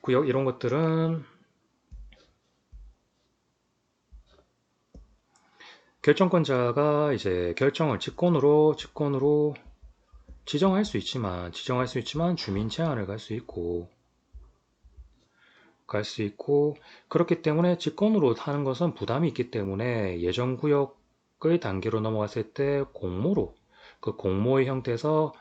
구역 이런 것들은 결정권자가 이제 결정을 직권으로 직권으로 지정할 수 있지만 지정할 수 있지만 주민 제한을 갈 수 있고 갈 수 있고 그렇기 때문에 직권으로 하는 것은 부담이 있기 때문에 예정 구역의 단계로 넘어갔을 때 공모로 그 공모의 형태에서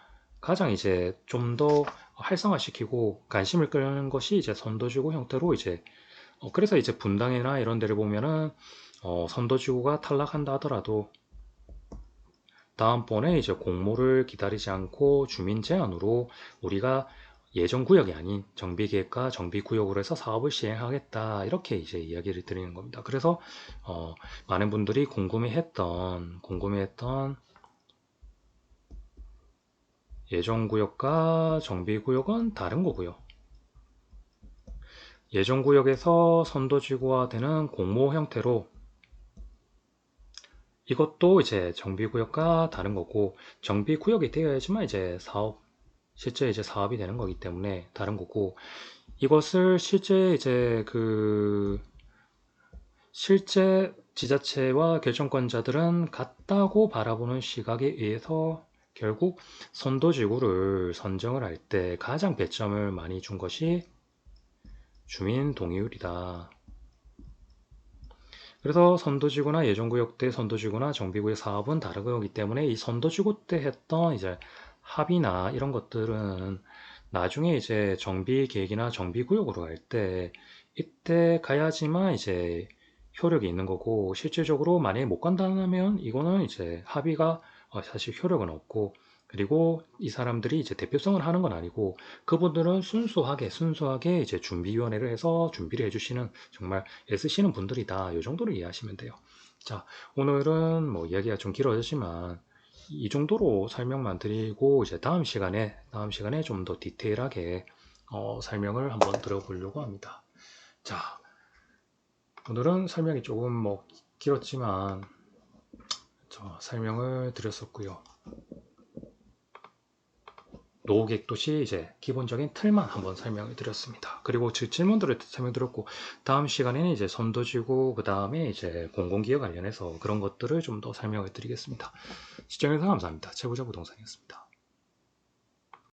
가장 이제 좀 더 활성화시키고 관심을 끌는 것이 이제 선도지구 형태로 이제 어, 그래서 이제 분당이나 이런 데를 보면은 어, 선도지구가 탈락한다 하더라도 다음번에 이제 공모를 기다리지 않고 주민 제한으로 우리가 예정 구역이 아닌 정비 계획과 정비 구역으로 해서 사업을 시행하겠다 이렇게 이제 이야기를 드리는 겁니다. 그래서 어, 많은 분들이 궁금해했던 궁금해했던 예정 구역과 정비 구역은 다른 거고요. 예정 구역에서 선도지구화 되는 공모 형태로 이것도 이제 정비구역과 다른 거고 정비구역이 되어야지만 이제 사업 실제 이제 사업이 되는 거기 때문에 다른 거고 이것을 실제 이제 그 실제 지자체와 결정권자들은 같다고 바라보는 시각에 의해서 결국 선도지구를 선정을 할 때 가장 배점을 많이 준 것이 주민 동의율이다. 그래서 선도지구나 예정구역 때 선도지구나 정비구역 사업은 다르기 때문에 이 선도지구 때 했던 이제 합의나 이런 것들은 나중에 이제 정비 계획이나 정비 구역으로 갈때 이때 가야지만 이제 효력이 있는 거고 실질적으로 만약에 못 간다면 이거는 이제 합의가 어, 사실 효력은 없고 그리고 이 사람들이 이제 대표성을 하는 건 아니고 그분들은 순수하게 순수하게 이제 준비위원회를 해서 준비를 해주시는 정말 애쓰시는 분들이다. 이 정도로 이해하시면 돼요. 자 오늘은 뭐 이야기가 좀 길어졌지만 이 정도로 설명만 드리고 이제 다음 시간에 다음 시간에 좀 더 디테일하게 어, 설명을 한번 들어보려고 합니다. 자 오늘은 설명이 조금 뭐 길었지만 저 설명을 드렸었고요. 노객도시 이제 기본적인 틀만 한번 설명을 드렸습니다. 그리고 질문들을 설명드렸고 다음 시간에는 이제 선도지구 그 다음에 이제 공공기업 관련해서 그런 것들을 좀 더 설명을 드리겠습니다. 시청해주셔서 감사합니다. 최고자 부동산이었습니다.